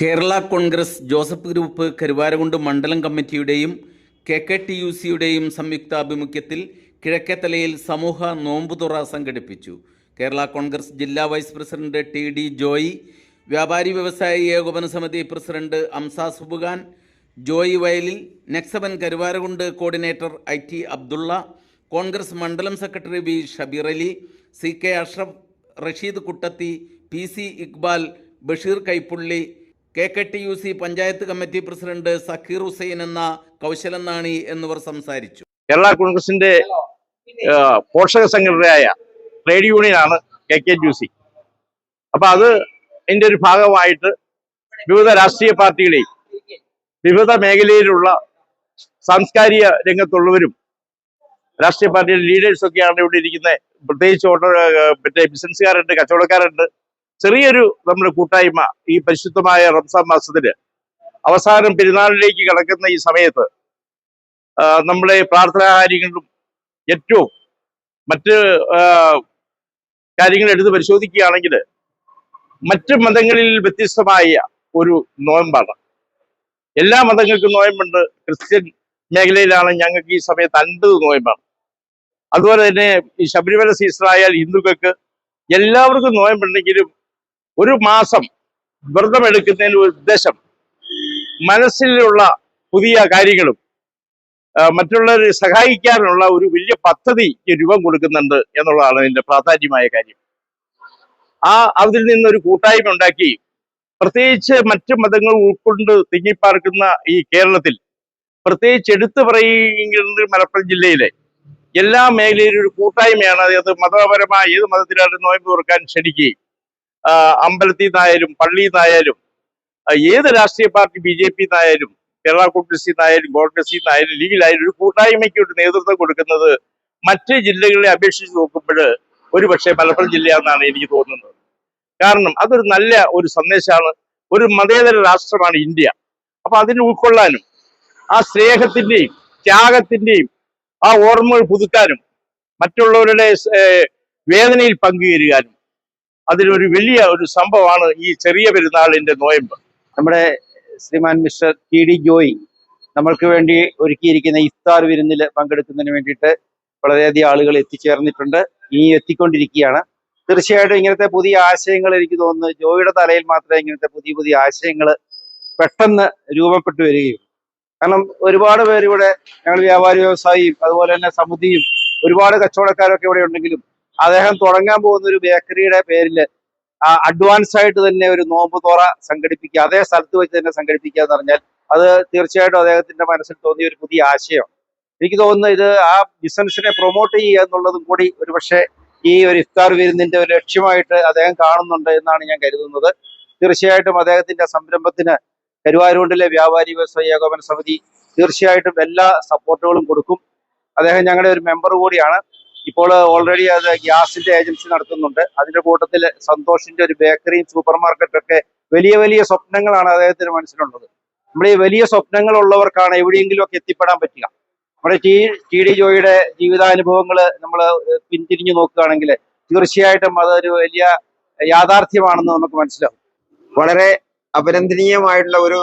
Kerala Congress Joseph group Karuvarakundu മണ്ഡലം കമ്മിറ്റിയുടെയും K K T U സിയുടെയും സംയുക്താഭിമുഖ്യത്തിൽ കിഴക്കേത്തലയിൽ സമൂഹ നോമ്പുതുറ സംഘടിപ്പിച്ചു. കേരള കോൺഗ്രസ് ജില്ലാ vice president T D Joy വ്യാപാരി വ്യവസായി ഏകോപന സമിതി president Amsa Subukhan Joy Vayalil നെക്സബൻ Karuvarakundu coordinator I T Abdulla Congress മണ്ഡലം secretary V Shabeer Ali C K Ashraf Rasheed Kuttathi P C Iqbal Basheer Kaippulli K K T U C panchayat committee president Zakir Hussain എന്ന കൗശലൻ നാണി എന്നിവർ സംസാരിച്ചു. കേരള കോൺഗ്രസിന്റെ പോഷക സംഘടനയായ trade യൂണിയനാണ് K K T U C. അപ്പൊ അത് അതിന്റെ ഒരു ഭാഗമായിട്ട് വിവിധ രാഷ്ട്രീയ പാർട്ടികളെയും വിവിധ മേഖലയിലുള്ള സാംസ്കാരിക രംഗത്തുള്ളവരും രാഷ്ട്രീയ പാർട്ടിയുടെ ലീഡേഴ്സ് ഒക്കെയാണ് ഇവിടെ ഇരിക്കുന്നത്. പ്രത്യേകിച്ച് ഓട്ടോ മറ്റേ ബിസിനസ്സുകാരുണ്ട് കച്ചവടക്കാരുണ്ട്. ചെറിയൊരു നമ്മുടെ കൂട്ടായ്മ ഈ പരിശുദ്ധമായ റംസാൻ മാസത്തിൽ അവസാനം പെരുന്നാളിലേക്ക് കടക്കുന്ന ഈ സമയത്ത് നമ്മുടെ പ്രാർത്ഥനാ കാര്യങ്ങളിലും ഏറ്റവും മറ്റ് കാര്യങ്ങൾ എടുത്ത് പരിശോധിക്കുകയാണെങ്കിൽ മറ്റ് മതങ്ങളിൽ വ്യത്യസ്തമായ ഒരു നോയമ്പാണ്. എല്ലാ മതങ്ങൾക്കും നോയമ്പുണ്ട്. ക്രിസ്ത്യൻ മേഖലയിലാണ് ഞങ്ങൾക്ക് ഈ സമയത്ത് അൻപത് നോയമ്പാണ്. അതുപോലെ തന്നെ ഈ ശബരിമല സീസണായാൽ ഹിന്ദുക്കൾക്ക് എല്ലാവർക്കും നോയമ്പുണ്ടെങ്കിലും ഒരു മാസം വ്രതം ഒരു ഉദ്ദേശം മനസ്സിലുള്ള പുതിയ കാര്യങ്ങളും മറ്റുള്ളവരെ സഹായിക്കാനുള്ള ഒരു വലിയ പദ്ധതി രൂപം കൊടുക്കുന്നുണ്ട് എന്നുള്ളതാണ് ഇതിന്റെ പ്രാധാന്യമായ കാര്യം. ആ അതിൽ നിന്നൊരു കൂട്ടായ്മ ഉണ്ടാക്കി പ്രത്യേകിച്ച് മറ്റു മതങ്ങൾ ഉൾക്കൊണ്ട് തിങ്ങിപ്പാർക്കുന്ന ഈ കേരളത്തിൽ പ്രത്യേകിച്ച് എടുത്തു പറയുന്നത് മലപ്പുറം ജില്ലയിലെ എല്ലാ മേഖലയിലും ഒരു കൂട്ടായ്മയാണ്. അത് മതപരമായ ഏത് മതത്തിലാണ് നോയമ്പ് തുറക്കാൻ ക്ഷണിക്കുകയും അമ്പലത്തിൽ നിന്നായാലും പള്ളിയിൽ നിന്നായാലും ഏത് രാഷ്ട്രീയ പാർട്ടി ബി ജെ പി നിന്നായാലും കേരള കോൺഗ്രസിൽ നിന്നായാലും കോൺഗ്രസിൽ നിന്നായാലും ലീഗിലായാലും ഒരു കൂട്ടായ്മയ്ക്ക് ഒരു നേതൃത്വം കൊടുക്കുന്നത് മറ്റ് ജില്ലകളെ അപേക്ഷിച്ച് നോക്കുമ്പോൾ ഒരുപക്ഷെ മലപ്പുറം ജില്ലയാണെന്നാണ് എനിക്ക് തോന്നുന്നത്. കാരണം അതൊരു നല്ല ഒരു സന്ദേശമാണ്. ഒരു മതേതര രാഷ്ട്രമാണ് ഇന്ത്യ. അപ്പൊ അതിനെ ഉൾക്കൊള്ളാനും ആ സ്നേഹത്തിന്റെയും ത്യാഗത്തിന്റെയും ആ ഓർമ്മകൾ പുതുക്കാനും മറ്റുള്ളവരുടെ വേദനയിൽ പങ്കുചേരുവാനും അതിനൊരു വലിയ ഒരു സംഭവമാണ് ഈ ചെറിയ പെരുന്നാളിന്റെ നോയമ്പ്. നമ്മുടെ Shriman mister T D Joy നമ്മൾക്ക് വേണ്ടി ഒരുക്കിയിരിക്കുന്ന ഇഫ്താർ വിരുന്നിൽ പങ്കെടുക്കുന്നതിന് വേണ്ടിയിട്ട് വളരെയധികം ആളുകൾ എത്തിച്ചേർന്നിട്ടുണ്ട്. ഇനി എത്തിക്കൊണ്ടിരിക്കുകയാണ്. തീർച്ചയായിട്ടും ഇങ്ങനത്തെ പുതിയ ആശയങ്ങൾ എനിക്ക് തോന്നുന്നു ജോയിയുടെ തലയിൽ മാത്രമേ ഇങ്ങനത്തെ പുതിയ പുതിയ ആശയങ്ങൾ പെട്ടെന്ന് രൂപപ്പെട്ടു വരികയും കാരണം ഒരുപാട് പേര് ഇവിടെ ഞങ്ങൾ വ്യാപാരി വ്യവസായിയും അതുപോലെ തന്നെ സമിതിയും ഒരുപാട് കച്ചവടക്കാരൊക്കെ ഇവിടെ ഉണ്ടെങ്കിലും അദ്ദേഹം തുടങ്ങാൻ പോകുന്ന ഒരു ബേക്കറിയുടെ പേരിൽ അഡ്വാൻസ് ആയിട്ട് തന്നെ ഒരു നോമ്പ് തോറ സംഘടിപ്പിക്കുക അതേ സ്ഥലത്ത് വെച്ച് തന്നെ സംഘടിപ്പിക്കുക എന്ന് പറഞ്ഞാൽ അത് തീർച്ചയായിട്ടും അദ്ദേഹത്തിന്റെ മനസ്സിൽ തോന്നിയ ഒരു പുതിയ ആശയമാണ്. എനിക്ക് തോന്നുന്നു ഇത് ആ ബിസിനസിനെ പ്രൊമോട്ട് ചെയ്യുക എന്നുള്ളതും കൂടി ഒരുപക്ഷെ ഈ ഒരു ഇഫ്താർ വിരുന്നിന്റെ ഒരു ലക്ഷ്യമായിട്ട് അദ്ദേഹം കാണുന്നുണ്ട് എന്നാണ് ഞാൻ കരുതുന്നത്. തീർച്ചയായിട്ടും അദ്ദേഹത്തിന്റെ സംരംഭത്തിന് കരുവാരൂണ്ടിലെ വ്യാപാരി വ്യവസായ ഏകോപന സമിതി തീർച്ചയായിട്ടും എല്ലാ സപ്പോർട്ടുകളും കൊടുക്കും. അദ്ദേഹം ഞങ്ങളുടെ ഒരു മെമ്പർ കൂടിയാണ്. ഇപ്പോൾ ഓൾറെഡി അത് ഗ്യാസിന്റെ ഏജൻസി നടത്തുന്നുണ്ട്. അതിന്റെ കൂട്ടത്തിൽ സന്തോഷിന്റെ ഒരു ബേക്കറിയും സൂപ്പർ മാർക്കറ്റും ഒക്കെ വലിയ വലിയ സ്വപ്നങ്ങളാണ് അദ്ദേഹത്തിന് മനസ്സിലുള്ളത്. നമ്മൾ ഈ വലിയ സ്വപ്നങ്ങൾ ഉള്ളവർക്കാണ് എവിടെയെങ്കിലും ഒക്കെ എത്തിപ്പെടാൻ പറ്റുക. നമ്മുടെ ടി ടി ഡി ജോയിയുടെ ജീവിതാനുഭവങ്ങൾ നമ്മൾ പിന്തിരിഞ്ഞു നോക്കുകയാണെങ്കിൽ തീർച്ചയായിട്ടും അതൊരു വലിയ യാഥാർത്ഥ്യമാണെന്ന് നമുക്ക് മനസ്സിലാവും. വളരെ അഭിനന്ദനീയമായിട്ടുള്ള ഒരു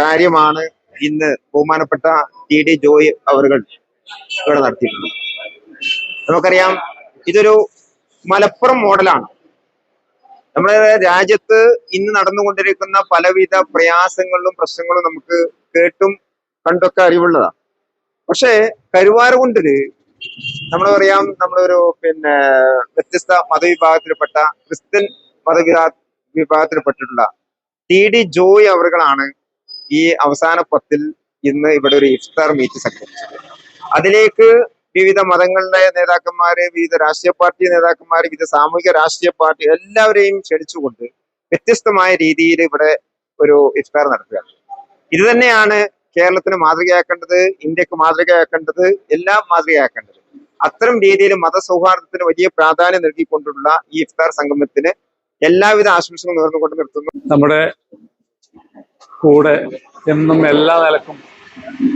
കാര്യമാണ് ഇന്ന് ബഹുമാനപ്പെട്ട ടി ഡി ജോയ് അവർ ഇവിടെ നടത്തിയിട്ടുള്ളത്. നമുക്കറിയാം ഇതൊരു മലപ്പുറം മോഡലാണ്. നമ്മുടെ രാജ്യത്ത് ഇന്ന് നടന്നുകൊണ്ടിരിക്കുന്ന പലവിധ പ്രയാസങ്ങളിലും പ്രശ്നങ്ങളും നമുക്ക് കേട്ടും കണ്ടൊക്കെ അറിവുള്ളതാണ്. പക്ഷേ കരുവാരകുണ്ടിൽ നമ്മൾ പറയാം നമ്മളൊരു പിന്നെ വ്യത്യസ്ത മതവിഭാഗത്തിൽപ്പെട്ട ക്രിസ്ത്യൻ മതവിഭാ വിഭാഗത്തിൽപ്പെട്ടിട്ടുള്ള ടി ഡി ജോയ് അവറുകളാണ് ഈ അവസാന പത്തിൽ ഇന്ന് ഇവിടെ ഒരു ഇഫ്താർ മീറ്റ് സംഘടിപ്പിച്ചത്. അതിലേക്ക് വിവിധ മതങ്ങളുടെ നേതാക്കന്മാര് വിവിധ രാഷ്ട്രീയ പാർട്ടി നേതാക്കന്മാര് വിവിധ സാമൂഹിക രാഷ്ട്രീയ പാർട്ടി എല്ലാവരെയും ക്ഷണിച്ചുകൊണ്ട് വ്യത്യസ്തമായ രീതിയിൽ ഇവിടെ ഒരു ഇഫ്താർ നടത്തുകയാണ്. ഇത് തന്നെയാണ് കേരളത്തിന് മാതൃകയാക്കേണ്ടത് ഇന്ത്യയ്ക്ക് മാതൃകയാക്കേണ്ടത് എല്ലാം മാതൃകയാക്കേണ്ടത്. അത്തരം രീതിയിൽ മതസൗഹാർദ്ദത്തിന് വലിയ പ്രാധാന്യം നൽകിക്കൊണ്ടുള്ള ഈ ഇഫ്താർ സംഗമത്തിന് എല്ലാവിധ ആശംസകളും നേർന്നുകൊണ്ട് നിർത്തുന്നു. നമ്മുടെ കൂടെ എന്നും എല്ലാ നിലക്കും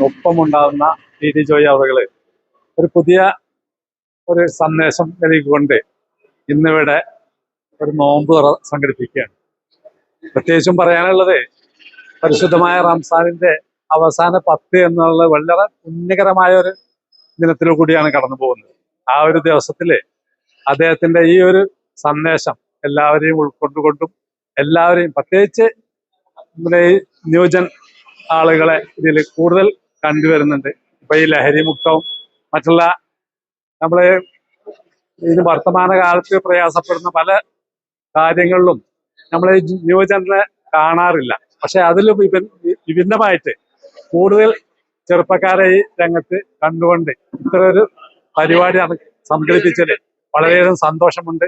ഒപ്പമുണ്ടാകുന്ന ടി ഡി ജോയി അവകൾ ഒരു പുതിയ ഒരു സന്ദേശം നൽകിക്കൊണ്ട് ഇന്നിവിടെ ഒരു നോമ്പ് തുറ സംഘടിപ്പിക്കുകയാണ്. പ്രത്യേകിച്ചും പറയാനുള്ളത് പരിശുദ്ധമായ റംസാനിന്റെ അവസാന പത്ത് എന്നുള്ള വളരെ പുണ്യകരമായ ഒരു ദിനത്തിൽ കൂടിയാണ് കടന്നു പോകുന്നത്. ആ ഒരു ദിവസത്തിൽ അദ്ദേഹത്തിന്റെ ഈ ഒരു സന്ദേശം എല്ലാവരെയും ഉൾക്കൊണ്ടുകൊണ്ടും എല്ലാവരെയും പ്രത്യേകിച്ച് നമ്മുടെ ഈ ന്യൂജൻ ആളുകളെ ഇതിൽ കൂടുതൽ കണ്ടുവരുന്നുണ്ട്. ഇപ്പൊ ഈ ലഹരി മുക്തവും മറ്റുള്ള നമ്മൾ ഇത് വർത്തമാന കാലത്ത് പ്രയാസപ്പെടുന്ന പല കാര്യങ്ങളിലും നമ്മൾ ന്യൂജനെ കാണാറില്ല. പക്ഷെ അതിൽ വിഭിന്ന വിഭിന്നമായിട്ട് കൂടുതൽ ചെറുപ്പക്കാരെ ഈ രംഗത്ത് കണ്ടുകൊണ്ട് ഇത്ര ഒരു പരിപാടി സംഘടിപ്പിച്ചതിൽ വളരെയധികം സന്തോഷമുണ്ട്.